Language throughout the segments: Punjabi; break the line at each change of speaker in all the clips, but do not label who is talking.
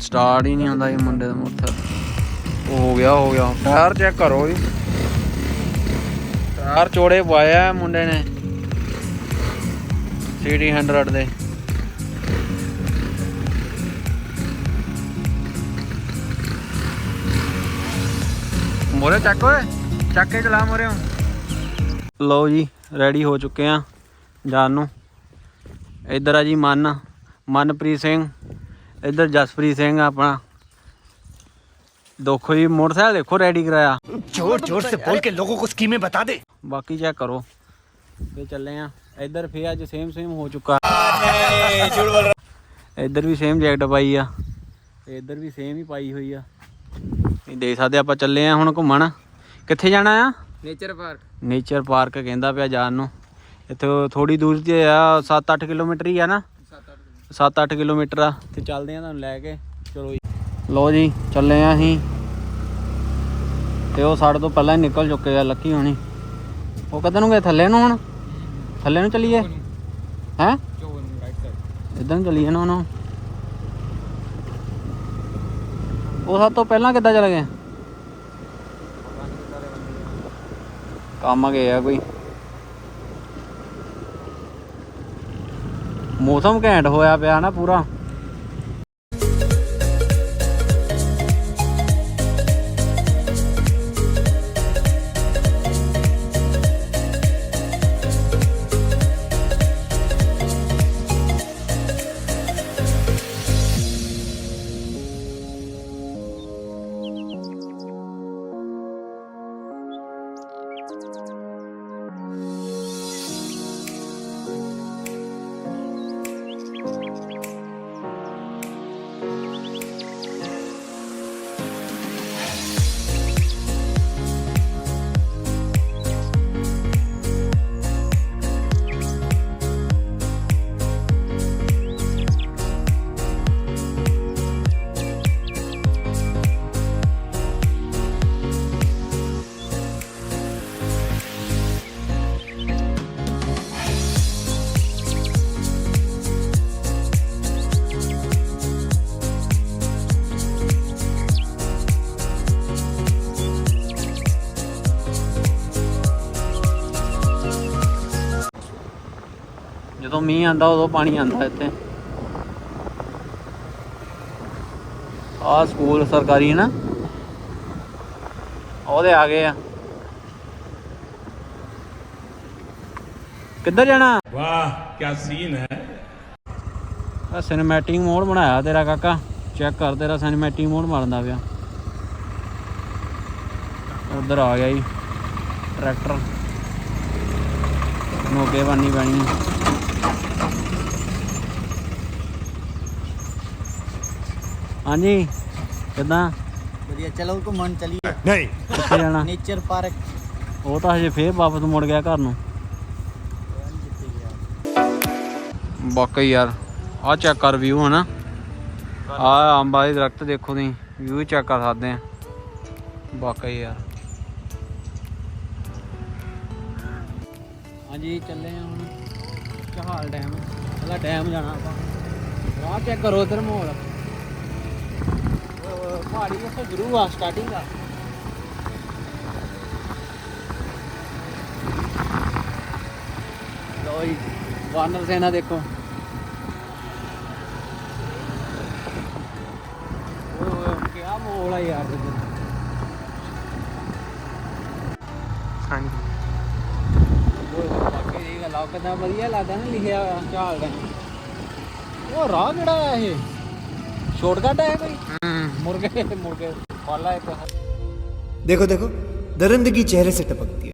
ਸਟਾਰਟ ਹੀ ਨਹੀਂ ਹੁੰਦਾ ਇਹ ਮੁੰਡੇ ਦਾ ਮੋਟਰਸਾਈਕਲ ਉਹ ਹੋ ਗਿਆ ਹੋ ਗਿਆ। ਟਾਇਰ ਚੈੱਕ ਕਰੋ ਜੀ। ਟਾਇਰ ਚੋੜੇ ਪਾਇਆ ਮੁੰਡੇ ਨੇ। ਸੀਡੀ 100 ਦੇ। ਮੋਰੇ ਚੱਕ ਓਏ। ਚੱਕ ਕੇ ਚਲਾ ਮੋਰੇ ਲਓ ਜੀ ਰੈਡੀ ਹੋ ਚੁੱਕੇ ਆ ਜਾਣ ਨੂੰ। ਇੱਧਰ ਆ ਜੀ ਮਨ। ਮਨਪ੍ਰੀਤ ਸਿੰਘ। ਇੱਧਰ ਜਸਪ੍ਰੀਤ ਸਿੰਘ ਆਪਣਾ। ਦੇਖੋ ਜੀ ਮੋਟਰਸਾਈਕਲ ਦੇਖੋ ਰੈਡੀ ਕਰਾਇਆ।
ਜ਼ੋਰ ਜ਼ੋਰ ਸੇ ਬੋਲ ਕੇ ਲੋਗੋ ਕੋ ਸਕੀਮੇ ਬਤਾ ਦੇ।
ਬਾਕੀ ਚੈੱਕ ਕਰੋ। ਤੇ ਚੱਲੇ ਆ। ਇੱਧਰ ਫੇਰ ਅੱਜ ਸੇਮ ਸੇਮ ਹੋ ਚੁੱਕਾ। ਇੱਧਰ ਵੀ ਸੇਮ ਜੈਕਟ ਪਾਈ ਆ। ਤੇ ਇੱਧਰ ਵੀ ਸੇਮ ਹੀ ਪਾਈ ਹੋਈ ਆ। ਇਹ ਦੇਖ ਸਕਦੇ ਆਪਾਂ ਚੱਲੇ ਆ ਹੁਣ ਘੁੰਮਣ। ਕਿੱਥੇ ਜਾਣਾ ਆ?
ਨੇਚਰ ਪਾਰਕ
ਨੇਚਰ ਪਾਰਕ ਕਹਿੰਦਾ ਪਿਆ ਜਾਣ ਨੂੰ। ਇੱਥੇ ਥੋੜੀ ਦੂਰ ਤੇ ਆ 7-8 ਕਿਲੋਮੀਟਰ ਹੀ ਆ ਨਾ। 7-8 ਕਿਲੋਮੀਟਰ ਆ ਤੇ ਚੱਲਦੇ ਆ ਤੁਹਾਨੂੰ ਲੈ ਕੇ। ਚਲੋ ਜੀ। ਲੋ ਜੀ ਚੱਲੇ ਆ ਅਸੀਂ। ਤੇ ਉਹ ਸਾਡੇ ਤੋਂ ਪਹਿਲਾਂ ਹੀ ਨਿਕਲ ਚੁੱਕੇ ਆ ਲੱਕੀ ਹੋਣੀ। ਉਹ ਕਦੋਂ ਨੂੰ ਗਏ? ਥੱਲੇ ਨੂੰ ਹੁਣ? ਥੱਲੇ ਨੂੰ ਚੱਲੀਏ? ਹੈ? ਇਦਾਂ ਨੂੰ ਚੱਲੀਏ ਨਾ ਹੁਣ ਉਹ ਸਭ ਤੋਂ ਪਹਿਲਾਂ ਕਿੱਦਾਂ ਚਲੇ ਗਏ? ਕੰਮ ਗਏ ਆ ਕੋਈ। ਮੌਸਮ ਘੈਂਟ ਹੋਇਆ ਪਿਆ ਨਾ ਪੂਰਾ। ਜਦੋਂ ਮੀਂਹ ਆਂਦਾ ਉਦੋਂ ਪਾਣੀ ਆਂਦਾ ਇੱਥੇ। ਆ ਸਕੂਲ ਸਰਕਾਰੀ ਨਾ? ਉਹਦੇ ਆ ਗਏ ਆ। ਕਿੱਧਰ ਜਾਣਾ?
ਵਾਹ ਕੀ ਸੀਨ ਹੈ।
ਆ ਸਿਨੇਮੈਟਿਕ ਮੋਡ ਬਣਾਇਆ ਤੇਰਾ ਕਾਕਾ। ਚੈੱਕ ਕਰ ਤੇਰਾ ਸਿਨੇਮੈਟਿਕ ਮੋਡ ਮਾਰਦਾ ਪਿਆ। ਉਧਰ ਆ ਗਿਆ ਜੀ। ਟਰੈਕਟਰ ਨੂੰ ਅੱਗੇ ਬੰਨੀ ਹਾਂਜੀ ਕਿੱਦਾਂ?
ਵਧੀਆ ਚਲੋ ਘੁੰਮਣ ਚਲੀਏ।
नहीं
ਕਿੱਥੇ ਜਾਣਾ?
ਨੇਚਰ ਪਾਰਕ
ਉਹ ਤਾਂ ਹਜੇ ਫੇਰ ਵਾਪਸ ਮੁੜ ਗਿਆ ਘਰ ਨੂੰ। ਵਾਕਈ ਯਾਰ ਆ ਚੈੱਕ ਕਰ ਵਿਊ ਹਨਾ। ਆ ਅੰਬਾਂ ਦੇ ਦਰਖਤ ਦੇਖੋ ਤੁਸੀਂ ਵਿਊ ਚੈੱਕ ਕਰ ਸਕਦੇ ਆ। ਵਾਕਈ ਯਾਰ। ਹਾਂਜੀ ਚੱਲੇ ਆ ਹੁਣ। ਚਹਾਲ ਡੈਮ ਪਹਿਲਾਂ ਡੈਮ ਜਾਣਾ ਆਪਾਂ। ਰਾਹ ਚੈੱਕ ਕਰੋ ਇਧਰ ਮਾਹੌਲ। ਪਹਾੜੀ ਉੱਥੇ ਜ਼ਰੂਰ ਆ ਸਟਾਰਟਿੰਗ ਆ। ਲੋ ਜੀ ਵਾਨਰ ਸੈਨਾ ਦੇਖੋ। ਓਏ ਓਏ ਕੀ ਮੋਲ ਆ ਯਾਰ ਇੱਧਰ।
ਹਾਂਜੀ।
ਓਏ ਓਏ ਵਾਕਈ ਇਹ ਗੱਲ ਆ ਕਿੰਨਾ ਵਧੀਆ ਲੱਗਦਾ ਨਾ ਲਿਖਿਆ ਹੋਇਆ ਝਾਲ ਦਾ। ਉਹ ਰਾਹ ਕਿਹੜਾ ਆ ਇਹ? ਸ਼ਾਰਟਕਟ ਹੈ ਕੋਈ? ਮੁਰਗੇ ਮੁਰਗੇ ਵਾਲਾ ਇੱਕ
देखो देखो दरिंदगी चेहरे से टपकती है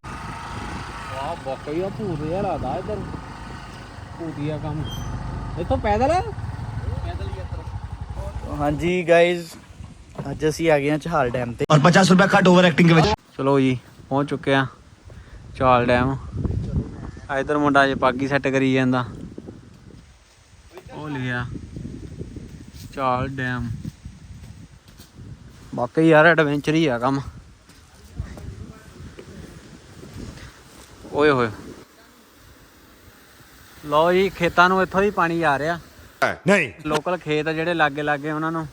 ਵਾਹ ਵਾਕਈ ਆ ਭੂਤ ਜਿਹਾ ਲੱਗਦਾ ਇੱਧਰ ਭੂਤੀਆ ਕੰਮ ਇੱਥੋਂ ਪੈਦਲ ਆ
ਹਾਂਜੀ ਗਾਇਜ਼ ਅੱਜ ਅਸੀਂ ਆ ਗਏ ਹਾਂ ਚਹਾਲ ਡੈਮ ਤੇ
और पचास रुपया कट ओवर एक्टिंग के वजह
ਚਲੋ ਜੀ ਪਹੁੰਚ ਚੁੱਕੇ ਆ ਚਾਲ ਡੈਮ ਆ ਇਧਰ ਮੁੰਡਾ ਜੇ ਪਾਗੀ ਸੈੱਟ ਕਰੀ ਜਾਂਦਾ ਉਹ ਲਿਆ ਚਾਲ ਡੈਮ ਬਾਕੀ ਯਾਰ ਐਡਵੈਂਚਰ ਹੀ ਆ ਕੰਮ। ਓਏ ਹੋਏ। ਲਓ ਜੀ ਖੇਤਾਂ ਨੂੰ ਇੱਥੋਂ ਹੀ ਪਾਣੀ ਆ ਰਿਹਾ।
नहीं
ਲੋਕਲ ਖੇਤ ਆ ਜਿਹੜੇ ਲਾਗੇ ਲਾਗੇ ਉਹਨਾਂ ਨੂੰ।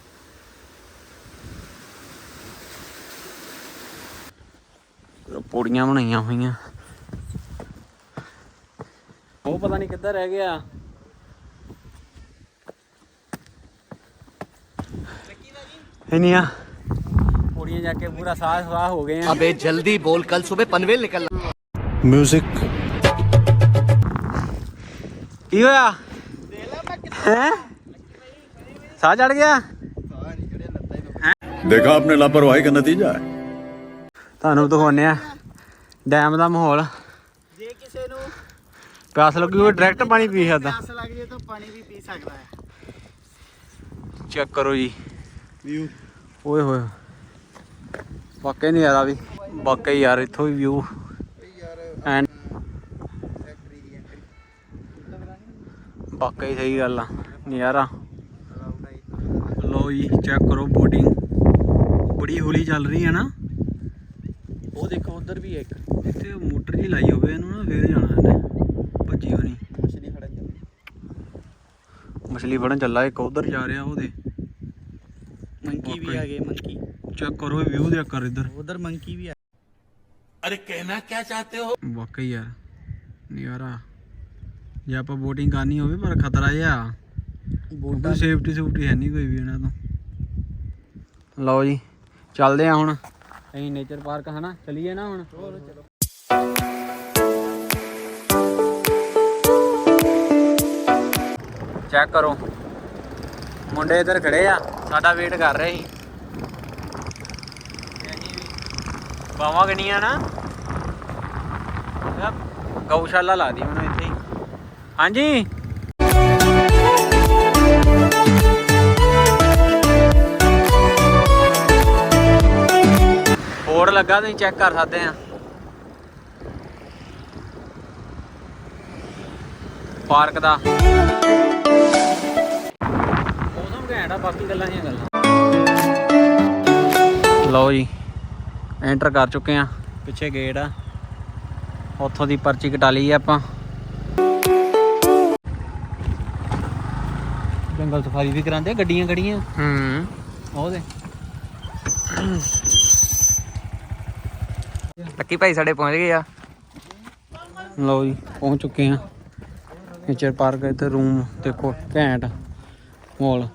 ਪੌੜੀਆਂ ਬਣਾਈਆਂ ਹੋਈਆਂ। ਉਹ ਪਤਾ ਨਹੀਂ ਕਿੱਧਰ ਰਹਿ ਗਿਆ। ਇਨੀਆਂ। ਪੌੜੀਆਂ ਜਾ ਕੇ ਪੂਰਾ ਸਾਹ ਸਵਾਹ ਹੋ ਗਏ ਆ।
ਅਬੇ ਜਲਦੀ ਬੋਲ ਕੱਲ ਸਵੇਰ ਪਨਵੇਲ ਨਿਕਲਣਾ
ਮਿਊਜ਼ਿਕ
ਕੀ ਹੋਇਆ? ਹੈ? ਸਾਹ ਚੜ ਗਿਆ?
ਦੇਖਾ ਆਪਣੇ ਲਾਪਰਵਾਹੀ ਦਾ ਨਤੀਜਾ ਹੈ।
ਤੁਹਾਨੂੰ ਦਿਖਾਉਣੇ ਆ ਡੈਮ ਦਾ ਮਾਹੌਲ।
ਜੇ ਕਿਸੇ ਨੂੰ
ਪਿਆਸ ਲੱਗੀ ਹੋਵੇ ਡਾਇਰੈਕਟ ਪਾਣੀ ਪੀ ਸਕਦਾ।
ਪਿਆਸ ਲੱਗ ਜੇ ਤਾਂ ਪਾਣੀ ਵੀ ਪੀ ਸਕਦਾ ਹੈ।
ਚੈੱਕ ਕਰੋ ਜੀ। ਓਏ ਹੋਏ। ਵਾਕਈ ਨਹੀਂ ਯਾਰਾ ਵੀ। ਵਾਕਈ ਯਾਰ ਇੱਥੋਂ ਵੀ ਵਿਊ ਐਂਡ ਵਾਕਈ ਸਹੀ ਗੱਲ ਆ ਨਜ਼ਾਰਾ। ਲੋ ਜੀ ਚੈੱਕ ਕਰੋ ਬੋਟਿੰਗ ਬੜੀ ਹੌਲੀ ਚੱਲ ਰਹੀ ਹੈ ਨਾ। ਉਹ ਦੇਖੋ ਉਧਰ ਵੀ ਇੱਕ। ਇੱਥੇ ਮੋਟਰ ਜੀ ਲਾਈ ਹੋਵੇ ਇਹਨੂੰ ਨਾ ਫੇਰ ਜਾਣਾ ਇਹਨੇ। ਭੱਜੀ ਹੋਣੀ।
ਮਛਲੀ ਫੜਨ ਚੱਲੇ।
ਮਛਲੀ ਫੜਨ ਚੱਲਾ ਇੱਕ ਉਧਰ ਜਾ ਰਿਹਾ ਉਹਦੇ
ਮੰਕੀ ਵੀ ਆ ਗਏ ਮੰਕੀ।
ਚੈੱਕ ਕਰੋ ਵਿਊ ਦੇ ਕਰ ਇੱਧਰ
ਉਧਰ ਮੰਕੀ ਵੀ ਆ
ਵਾਕਈ ਯਾਰ ਨਜ਼ਾਰਾ ਜੇ ਆਪਾਂ ਬੋਟਿੰਗ ਕਰਨੀ ਹੋਵੇ ਪਰ ਖਤਰਾ ਜਿਹਾ
ਬੋਟਾਂ
ਸੇਫਟੀ ਸੂਫਟੀ ਹੈ ਨਹੀਂ ਕੋਈ ਵੀ ਇਹਨਾਂ ਤੋਂ ਲਓ ਜੀ ਚੱਲਦੇ ਆ ਹੁਣ ਅਸੀਂ ਨੇਚਰ ਪਾਰਕ ਹਨਾ ਚਲੀਏ ਨਾ ਹੁਣ ਚੈੱਕ ਕਰੋ ਮੁੰਡੇ ਇੱਧਰ ਖੜੇ ਆ ਸਾਡਾ ਵੇਟ ਕਰ ਰਹੇ ਸੀ ਤੇ ਅਸੀਂ ਗਾਵਾਂ ਬਾਵਾ ਗਣੀਆਂ ਨਾ। ਗਊਸ਼ਾਲਾ ਲਾ ਦੀ ਮੈਨੂੰ ਇੱਥੇ ਹਾਂਜੀ? ਹੋਰ ਲੱਗਾ, ਤੁਸੀਂ ਚੈੱਕ ਕਰ ਸਕਦੇ ਆ। ਪਾਰਕ ਦਾ। ਮੌਸਮ ਘੈਂਟ ਆ, ਬਾਕੀ ਗੱਲਾਂ ਦੀਆਂ ਗੱਲਾਂ। ਲਓ ਜੀ। ਐਂਟਰ ਕਰ ਚੁੱਕੇ ਆ। ਪਿੱਛੇ ਗੇਟ ਆ। ਉੱਥੋਂ ਦੀ ਪਰਚੀ ਕਟਾ ਲਈ ਆ ਆਪਾਂ। ਜੰਗਲ ਸਫਾਰੀ ਵੀ ਕਰਾਉਂਦੇ ਗੱਡੀਆਂ ਗੱਡੀਆਂ
ਹੂੰ।
ਉਹਦੇ
ਲੱਕੀ ਭਾਈ ਸਾਡੇ ਪਹੁੰਚ ਗਏ ਆ।
ਲਓ ਜੀ ਪਹੁੰਚ ਚੁੱਕੇ ਆ। ਨੇਚਰ ਪਾਰਕ ਇੱਥੇ ਰੂਮ ਦੇਖੋ ਘੈਂਟ ਮੋਲ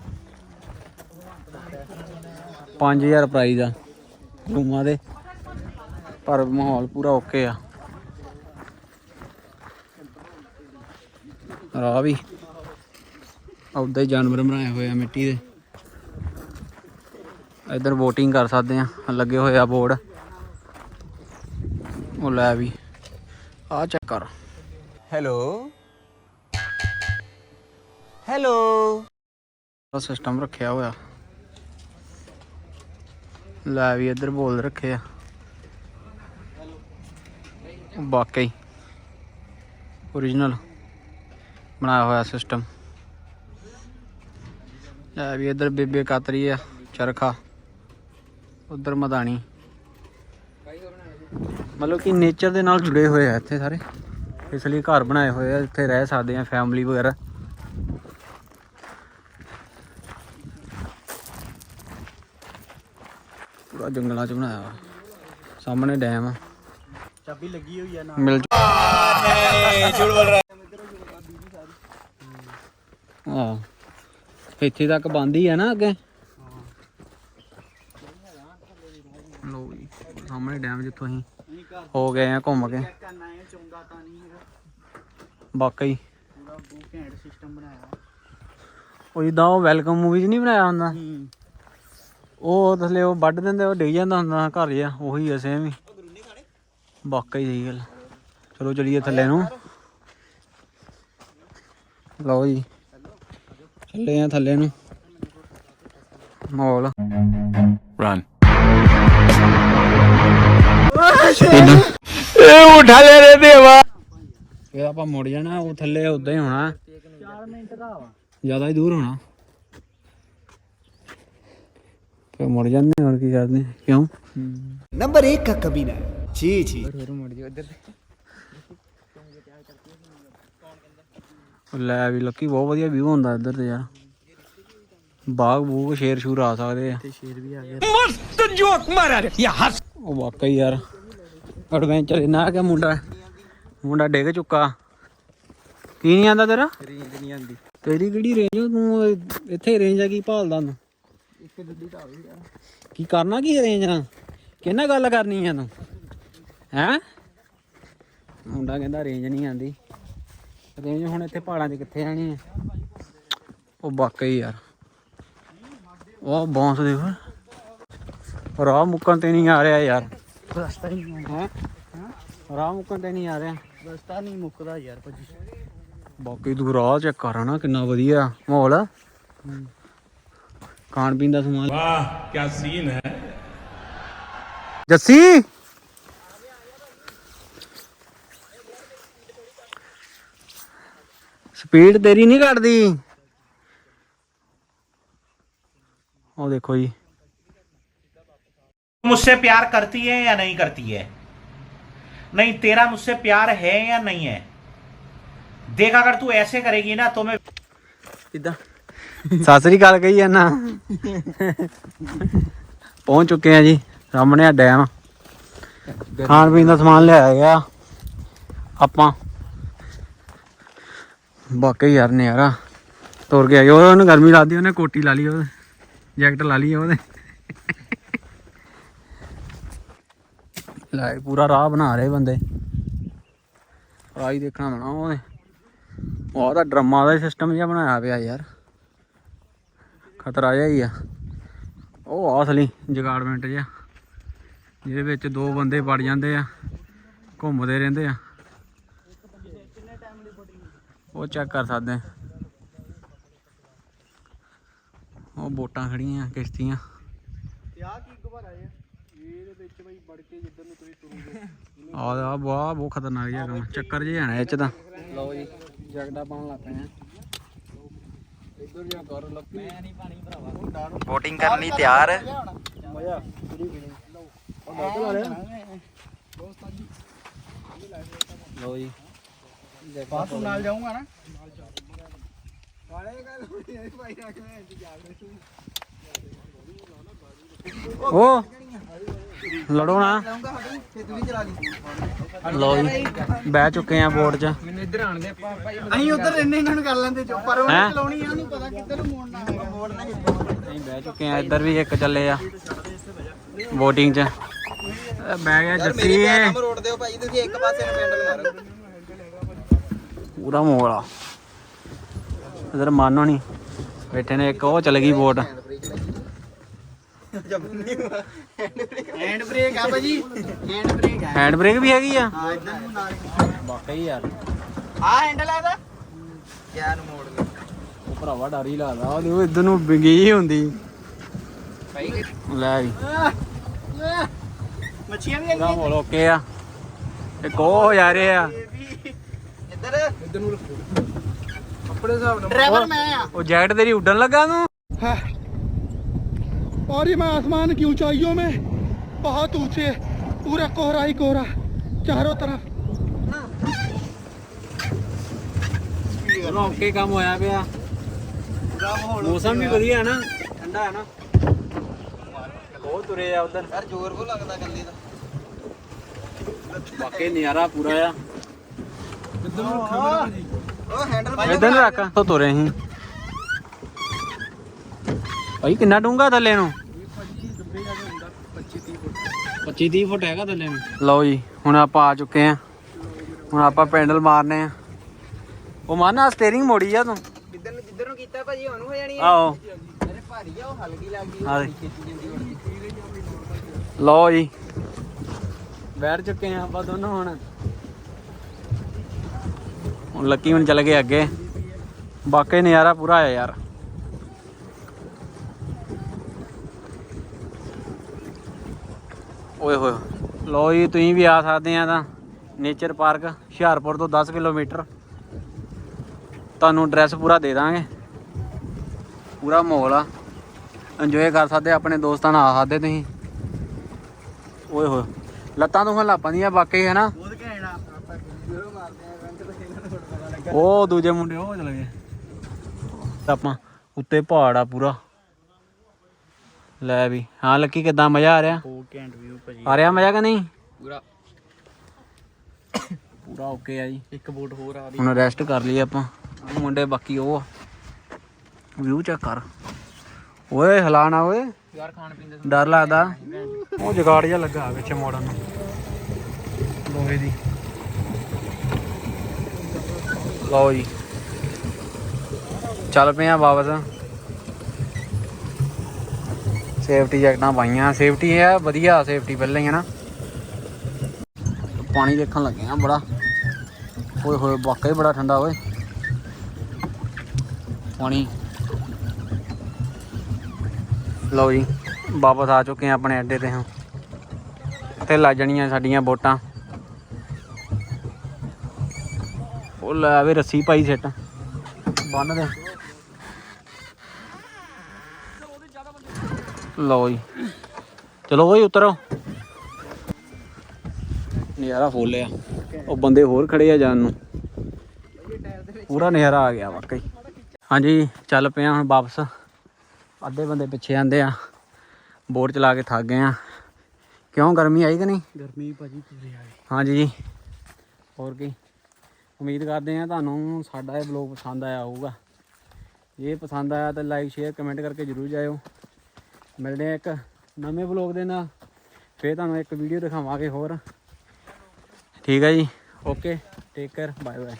5000 ਪ੍ਰਾਈਸ ਆ। ਜੂਆਂ ਦੇ। ਪਰ ਮਾਹੌਲ ਪੂਰਾ ਓਕੇ ਆ। ਰਾਹ ਵੀ। ਉਦਾਂ ਜਾਨਵਰ ਬਣਾਏ ਹੋਏ ਆ ਮਿੱਟੀ ਦੇ। ਇਧਰ ਵੋਟਿੰਗ ਕਰ ਸਕਦੇ ਆ। ਲੱਗੇ ਹੋਏ ਆ ਬੋਰਡ ਉਹ ਲੈ ਵੀ। ਆ ਚੈੱਕ ਕਰ।
ਹੈਲੋ
ਹੈਲੋ ਸਿਸਟਮ ਰੱਖਿਆ ਹੋਇਆ। ਲੈ ਵੀ ਇੱਧਰ ਬੋਲ ਰੱਖੇ ਆ। ਵਾਕਈ origignal ਬਣਾਇਆ ਹੋਇਆ ਸਿਸਟਮ ਲੈ ਵੀ ਇੱਧਰ ਬੇਬੇ ਕਾਤਰੀ ਆ, ਚਰਖਾ, ਉਧਰ ਮਦਾਨੀ ਮਤਲਬ ਕਿ ਨੇਚਰ ਦੇ ਨਾਲ ਜੁੜੇ ਹੋਏ ਆ ਇੱਥੇ ਸਾਰੇ। ਇਸ ਲਈ ਘਰ ਬਣਾਏ ਹੋਏ ਆ, ਇੱਥੇ ਰਹਿ ਸਕਦੇ ਆ ਫੈਮਿਲੀ ਵਗੈਰਾ। ਜੰਗਲਾਂ 'ਚ ਬਣਾਇਆ ਵਾ। ਸਾਹਮਣੇ ਡੈਮ ਆ।
ਚਾਬੀ ਲੱਗੀ ਹੋਈ ਆ ਨਾ
ਮਿਲ ਹਾਂ ਇੱਥੇ ਤੱਕ ਬੰਦ ਹੀ ਆ ਨਾ ਅੱਗੇ। ਲੋ ਜੀ ਸਾਹਮਣੇ ਡੈਮ ਜਿੱਥੋਂ ਅਸੀਂ ਹੋ ਗਏ ਆ ਘੁੰਮ ਕੇ।
ਕਰਨਾ ਹੈ ਚੌਂਦਾ ਤਾਂ ਨਹੀਂ ਹੈਗਾ
ਵਾਕਈ।
ਪੂਰਾ ਬੂ ਘੈਂਟ ਸਿਸਟਮ ਬਣਾਇਆ।
ਉਹ ਜਿੱਦਾਂ ਉਹ ਵੈਲਕਮ ਮੂਵੀ 'ਚ ਨਹੀਂ ਬਣਾਇਆ ਹੁੰਦਾ?
ਹੂੰ।
ਉਹ ਥੱਲੇ ਉਹ ਵੱਢ ਦਿੰਦੇ ਉਹ ਡਿੱਗ ਜਾਂਦਾ ਹੁੰਦਾ ਘਰ ਜਿਹਾ ਉਹੀ ਐ ਸੇਮ ਹੀ। ਵਾਕਈ ਸਹੀ ਗੱਲ। ਚਲੋ ਚਲੀਏ ਥੱਲੇ ਨੂੰ। ਲਓ ਜੀ ਚੱਲੇ ਆ ਥੱਲੇ ਨੂੰ। ਮੌਲ
रन
ਇਹ ਉਠਾ ਲੈ ਰੇ ਦੇਵਾ। ਇਹ ਆਪਾਂ ਮੁੜ ਜਾਣਾ ਉਹ ਥੱਲੇ ਉਦਾਂ ਹੀ ਹੋਣਾ।
4 ਮਿੰਟ ਦਾ ਵਾ।
ਜ਼ਿਆਦਾ ਹੀ ਦੂਰ ਹੋਣਾ। ਫਿਰ ਮੁੜ ਜਾਂਦੇ ਹੋਰ ਕੀ ਕਰਦੇ ਕਿਉਂ
नंबर एक का कमीना है जी जी
ਫਿਰ ਮੁੜ ਜਾ ਉਧਰ
ਲੈ ਵੀ ਲੱਕੀ ਬਹੁਤ ਵਧੀਆ ਵਿਊ ਹੁੰਦਾ ਇੱਧਰ ਤੇ ਯਾਰ ਬਾਗ ਬੂਗ ਸ਼ੇਰ ਸ਼ੂਰ ਆ ਸਕਦੇ ਆ
ਤੇ ਸ਼ੇਰ ਵੀ ਆ ਗਿਆ
ਉਹ ਵਾਕਈ ਯਾਰ ਐਡਵੈਂਚਰ ਇੰਨਾ ਕਿ ਮੁੰਡਾ ਮੁੰਡਾ ਡਿੱਗ ਚੁੱਕਾ ਕੀ ਨਹੀਂ ਆਂਦਾ ਤੇਰਾ
ਰੇਂਜ ਨਹੀਂ ਆਂਦੀ
ਤੇਰੀ ਕਿਹੜੀ ਰੇਂਜ ਤੂੰ ਇੱਥੇ ਰੇਂਜ ਆ ਕੀ ਭਾਲਦਾ ਤੂੰ
ਯਾਰ
ਕੀ ਕਰਨਾ ਕੀ ਰੇਂਜ ਨਾਲ ਕਿੰਨਾ ਗੱਲ ਕਰਨੀ ਆ ਤੂੰ? ਹੈ? ਮੁੰਡਾ ਕਹਿੰਦਾ ਰੇਂਜ ਨਹੀਂ ਆਂਦੀ ਰੇਂਜ ਹੁਣ ਇੱਥੇ ਪਹਾੜਾਂ 'ਚ ਕਿੱਥੇ ਆਣੀ ਹੈ ਉਹ ਵਾਕਈ ਯਾਰ। ਉਹ ਬੌਂਸ ਦੇਖੋ। ਰਾਹ ਮੁੱਕਣ ਤੇ ਨਹੀਂ ਆ ਰਿਹਾ ਯਾਰ।
ਰਸਤਾ ਹੀ ਨਹੀਂ
ਹੈ? ਰਾਹ ਮੁੱਕਣ ਤੇ ਨਹੀਂ ਆ ਰਿਹਾ।
ਰਸਤਾ ਨਹੀਂ ਮੁੱਕਦਾ ਯਾਰ ਭਾਜੀ।
ਬਾਕੀ ਤੂੰ ਰਾਹ ਚੈੱਕ ਕਰ ਨਾ ਕਿੰਨਾ ਵਧੀਆ ਮਾਹੌਲ ਖਾਣ ਪੀਣ ਦਾ ਸਮਾਨ
वाह क्या सीन है
ਜੱਸੀ ਸਪੀਡ ਤੇਰੀ ਨਹੀਂ ਘਟਦੀ ਉਹ ਦੇਖੋ ਜੀ
मुझसे प्यार करती है या नहीं करती है नहीं तेरा मुझसे प्यार है या नहीं है देख अगर तू ऐसे करेगी ना तो मैं
ਕਿੱਦਾਂ
ਸਤਿ ਸ੍ਰੀ ਅਕਾਲ ਕਹੀ ਜਾਨਾ ਪਹੁੰਚ ਚੁੱਕੇ ਆ ਜੀ, ਸਾਹਮਣੇ ਆ ਡੈਮ। ਖਾਣ ਪੀਣ ਦਾ ਸਮਾਨ ਲਿਆਇਆ ਗਿਆ। ਆਪਾਂ। ਵਾਕਈ ਯਾਰ ਨਜ਼ਾਰਾ ਤੁਰ ਕੇ ਆਏ ਉਹਨੂੰ ਗਰਮੀ ਲੱਗਦੀ, ਉਹਨੇ ਕੋਟੀ ਲਾ ਲਈ ਉਹ ਜੈਕਟ ਲਾ ਲਈ ਉਹਦੇ। ਲੈ ਪੂਰਾ ਰਾਹ ਬਣਾ ਰਹੇ ਬੰਦੇ। ਰਾਹ ਹੀ ਦੇਖਣਾ ਪੈਣਾ ਉਹਨੇ। ਉਹਦਾ ਤਾਂ ਡਰਮਾਂ ਦਾ ਸਿਸਟਮ ਜਿਹਾ ਬਣਾਇਆ ਪਿਆ ਯਾਰ। ਖਤਰਾ ਜਿਹਾ ਹੀ ਆ। ਉਹ ਆ ਅਸਲੀ ਜਗਾੜਮੈਂਟ ਜਿਹਾ। ਜਿਹਦੇ ਵਿੱਚ ਦੋ ਬੰਦੇ ਵੜ ਜਾਂਦੇ ਆ ਘੁੰਮਦੇ ਰਹਿੰਦੇ ਆ। ਉਹ ਚੈੱਕ ਕਰ ਸਕਦੇ ਆ। ਉਹ ਬੋਟਾਂ ਖੜੀਆਂ ਕਿਸ਼ਤੀਆਂ।
ਆ ਕੀ ਘਬਰਾ ਹੈ ਇਹਦੇ ਵਿੱਚ ਬਈ ਵੜ ਕੇ ਜਿੱਧਰ ਨੂੰ ਤੁਸੀਂ ਤੁਰੋਗੇ।
ਆ ਆ ਵਾਹ ਬਹੁਤ ਖਤਰਨਾਕ ਜਿਹਾ ਕੰਮ ਚੱਕਰ ਜਿਹਾ ਆਣਾ ਇਹ ਚ ਤਾਂ। ਲਓ ਜੀ ਜਗੜਾ ਪਾਉਣ ਲੱਗ ਪਏ ਆ। ਇੱਧਰ ਜਾ ਕਰ ਲੱਗੀ ਮੈਂ ਨਹੀਂ ਪਾਣੀ ਭਰਾਵਾ
ਬੋਟਿੰਗ ਕਰਨੀ ਤਿਆਰ
ਮਜ਼ਾ ਜੀ।
ਬਾਸੂ ਨਾਲ ਜਾਊਂਗਾ ਨਾ।
ਉਹ ਲੜੋ ਨਾ। ਲਓ ਜੀ ਬਹਿ ਚੁੱਕੇ ਆ ਬੋਰਡ 'ਚ।
ਅਸੀਂ ਉਧਰ ਰਹਿੰਦੇ ਇਹਨਾਂ ਨੂੰ ਕਰ ਲੈਂਦੇ ਚੁੱਪ। ਪਰ ਉਹਨੇ? ਚਲਾਉਣੀ ਆ ਉਹਨੂੰ ਪਤਾ ਕਿੱਧਰ ਨੂੰ ਮੋੜਨਾ ਹੈ ਮੋੜਨਾ ਕਿੱਧਰ
ਅਸੀਂ ਬਹਿ ਚੁੱਕੇ ਆ ਇੱਧਰ ਵੀ ਇੱਕ ਚੱਲੇ ਆ VOTING 'ਚ। ਬਹਿ ਗਿਆ ਜੱਸੀ।
ਰੋਡ ਦਿਓ ਭਾਈ ਤੁਸੀਂ ਇੱਕ ਪਾਸੇ ਨੂੰ ਪੈਂਡਲ ਮਾਰੋ
ਪੂਰਾ ਆ ਇਧਰ ਮਾਨੋ ਨਹੀਂ ਬੈਠੇ ਨੇ ਇੱਕ ਉਹ ਚੱਲ ਗਈ
ਹੈਂਡ ਬ੍ਰੇਕ ਆ ਭਾਜੀ। ਹੈਂਡ ਬ੍ਰੇਕ ਆ।
ਹੈਂਡ ਬ੍ਰੇਕ ਵੀ ਹੈਗੀ ਆ?
ਹਾਂ ਇਧਰ ਨੂੰ ਨਾਲ
ਵਾਕਈ ਯਾਰ।
ਆ ਹੈਂਡਲ ਆ ਕਿਆ ਨੂੰ ਮੋੜ ਲਓ
ਉਹ ਭਰਾਵਾ ਡਰ ਹੀ ਲੱਗਦਾ ਉਹ ਇਧਰ ਨੂੰ ਬਿੰਗੀ ਹੁੰਦੀ।
ਭਾਈ
ਲੈ ਵੀ।
ਮੱਛੀਆਂ ਵੀ
ਮੋਲ ਓਕੇ ਆ। ਇੱਕ ਉਹ ਹੋ ਜਾ ਰਹੇ ਆ।
ਇੱਧਰ? ਇੱਧਰ ਨੂੰ ਕੱਪੜੇ ਹਿਸਾਬ ਨਾਲ ਡਰਾਈਵਰ ਮੈਂ ਆ।
ਉਹ ਜੈਕਟ ਤੇਰੀ ਉੱਡਣ ਲੱਗਾ ਤੂੰ?
और ये मैं आसमान की ऊंचाइयों में बहुत ऊंचे पूरा कोहरा ही कोहरा चारों तरफ
ਚਲੋ ਓਕੇ ਕੰਮ ਹੋਇਆ ਪਿਆ ਮੌਸਮ ਵੀ ਵਧੀਆ ਹੈ ਨਾ ਠੰਡਾ ਹੈ ਨਾ ਬਹੁਤ ਤੁਰੇ ਆ ਉਧਰ
ਯਾਰ ਜ਼ੋਰ ਕੋ ਲੱਗਦਾ ਗੱਲੇ ਦਾ
ਵਾਕਈ ਨਜ਼ਾਰਾ ਪੂਰਾ ਆ
ਉਹ ਹੈਂਡਲ
ਇਧਰ ਨੂੰ ਰੱਖ ਤੋਂ ਤੁਰੇ ਅਸੀਂ ਭਾਈ ਕਿੰਨਾ ਡੂੰਗਾ ਥੱਲੇ ਨੂੰ 25 30 ਫੁੱਟ ਹੈਗਾ ਥੱਲੇ ਨੂੰ ਲਓ ਜੀ ਹੁਣ ਆਪਾਂ ਆ ਚੁੱਕੇ ਆ ਹੁਣ ਆਪਾਂ ਪੈਂਡਲ ਮਾਰਨੇ ਆ। ਉਹ ਮਾਨਾ ਸਟੀਅਰਿੰਗ ਮੋੜੀ ਆ ਤੂੰ।
ਜਿੱਧਰ ਨੂੰ ਜਿੱਧਰ ਨੂੰ ਕੀਤਾ ਭਾਜੀ ਉਹਨੂੰ ਹੋ ਜਾਣੀ
ਆਓ
ਅਰੇ ਭਾਰੀ ਆ ਉਹ ਹਲਕੀ ਲੱਗੀ
ਆ। ਦੇ।
ਖੇਤੀ ਜਾਂਦੀ ਹੋਣੀ
ਲਓ ਜੀ। ਬੈਠ ਚੁੱਕੇ ਆ ਆਪਾਂ ਦੋਨੋਂ ਹੁਣ। ਹੁਣ ਲੱਕੀ ਹੁਣ ਚੱਲ ਗਏ ਅੱਗੇ। ਵਾਕਈ ਨਜ਼ਾਰਾ ਪੂਰਾ ਆਇਆ ਯਾਰ। ਓਏ ਹੋਏ। ਲਓ ਜੀ ਤੁਸੀਂ ਵੀ ਆ ਸਕਦੇ ਆ ਤਾਂ ਨੇਚਰ ਪਾਰਕ ਹੁਸ਼ਿਆਰਪੁਰ ਤੋਂ 10 ਕਿਲੋਮੀਟਰ। ਤੁਹਾਨੂੰ ਐਡਰੈਸ ਪੂਰਾ ਦੇ ਦਾਂਗੇ। ਪੂਰਾ ਮਾਹੌਲ ਆ। ਇੰਜੋਏ ਕਰ ਸਕਦੇ ਆਪਣੇ ਦੋਸਤਾਂ ਨਾਲ ਆ ਸਕਦੇ ਤੁਸੀਂ। ਓਏ ਹੋਏ। ਲੱਤਾਂ ਤੋਂ ਹਲਾਪਾਂ ਦੀਆਂ ਵਾਕਈ ਹੈ ਨਾ ਉਹ ਦੂਜੇ ਮੁੰਡੇ ਉਹ ਚਲੇ ਗਏ। ਤਾਂ ਆਪਾਂ ਉੱਤੇ ਪਹਾੜ ਆ ਪੂਰਾ। ਲੈ ਵੀ। ਹਾਂ ਲੱਕੀ ਕਿਦਾਂ? ਮਜ਼ਾ ਆ ਰਿਹਾ?
ਉਹ ਕੈਂਟ ਵਿਊ ਭਾਜੀ।
ਆ ਰਿਹਾ ਮਜ਼ਾ ਕਿ ਨਹੀਂ?
ਪੂਰਾ।
ਪੂਰਾ ਓਕੇ ਆ ਜੀ।
ਇੱਕ ਬੋਟ ਹੋਰ ਆ
ਹੁਣ ਰੈਸਟ ਕਰ ਲਈ ਆਪਾਂ। ਆਹ ਮੁੰਡੇ ਬਾਕੀ ਉਹ ਵਿਊ ਚੈੱਕ ਕਰ। ਓਏ ਹਲਾਣਾ ਓਏ।
ਯਾਰ ਖਾਣ ਪੀਣ ਦੇ
ਡਰ ਲੱਗਦਾ। ਉਹ ਜਗਾੜ ਜਿਹਾ ਲੱਗਾ ਵਿੱਚ ਮੋੜਨ ਨੂੰ। ਲੋਹੇ ਦੀ। ਲਓ ਜੀ। ਚੱਲ ਪਏ ਆ ਵਾਪਸ। ਸੇਫਟੀ ਜੈਕਟਾਂ ਪਾਈਆਂ। ਸੇਫਟੀ ਹੈ ਵਧੀਆ ਸੇਫਟੀ ਪਹਿਲਾਂ ਹੀ ਹੈ ਨਾ। ਪਾਣੀ ਦੇਖਣ ਲੱਗੇ ਆ ਬੜਾ। ਓਏ ਹੋਏ, ਵਾਕਈ ਬੜਾ ਠੰਡਾ ਓਏ। ਪਾਣੀ। ਲਓ ਜੀ, ਵਾਪਸ ਆ ਚੁੱਕੇ ਆ ਆਪਣੇ ਅੱਡੇ ਤੇ ਹਾਂ ਇੱਥੇ ਲੱਗ ਜਾਣੀਆਂ ਸਾਡੀਆਂ ਵੋਟਾਂ। ਉਹ ਲੈ ਵੇ ਰੱਸੀ ਪਾਈ ਸਿੱਟ। ਬੰਨ ਦੇ। ਲਓ ਜੀ। ਚਲੋ ਓਏ ਉਤਰੋ। ਨਜ਼ਾਰਾ ਫੋਲਿਆ ਉਹ ਬੰਦੇ ਹੋਰ ਖੜੇ ਆ ਜਾਣ ਨੂੰ। ਪੂਰਾ ਨਜ਼ਾਰਾ ਆ ਗਿਆ ਵਾਕਈ। ਹਾਂਜੀ ਚੱਲ ਪਏ ਹੁਣ ਵਾਪਸ। ਅੱਧੇ ਬੰਦੇ ਪਿੱਛੇ ਆਂਦੇ ਆ। ਬੋਟ ਚਲਾ ਕੇ ਥੱਕ ਗਏ ਆ। ਕਿਉਂ ਗਰਮੀ ਆਈ ਕਿ ਨਹੀਂ?
ਗਰਮੀ ਭਾਜੀ ਪੂਰੀ ਆ ਗਈ।
ਹਾਂਜੀ ਜੀ। ਹੋਰ ਕੀ? ਉਮੀਦ ਕਰਦੇ ਆ ਤੁਹਾਨੂੰ ਸਾਡਾ ਇਹ ਬਲੌਗ ਪਸੰਦ ਆਇਆ ਹੋਊਗਾ। ਜੇ ਪਸੰਦ ਆਇਆ ਤਾਂ ਲਾਈਕ ਸ਼ੇਅਰ ਕਮੈਂਟ ਕਰਕੇ ਜਰੂਰ ਜਾਇਓ। ਮਿਲਦੇ ਆ ਇੱਕ ਨਵੇਂ ਬਲੌਗ ਦੇ ਨਾਲ। ਫੇਰ ਤੁਹਾਨੂੰ ਇੱਕ ਵੀਡੀਓ ਦਿਖਾਵਾਂਗੇ ਹੋਰ। ਠੀਕ ਹੈ ਜੀ? Okay take care bye bye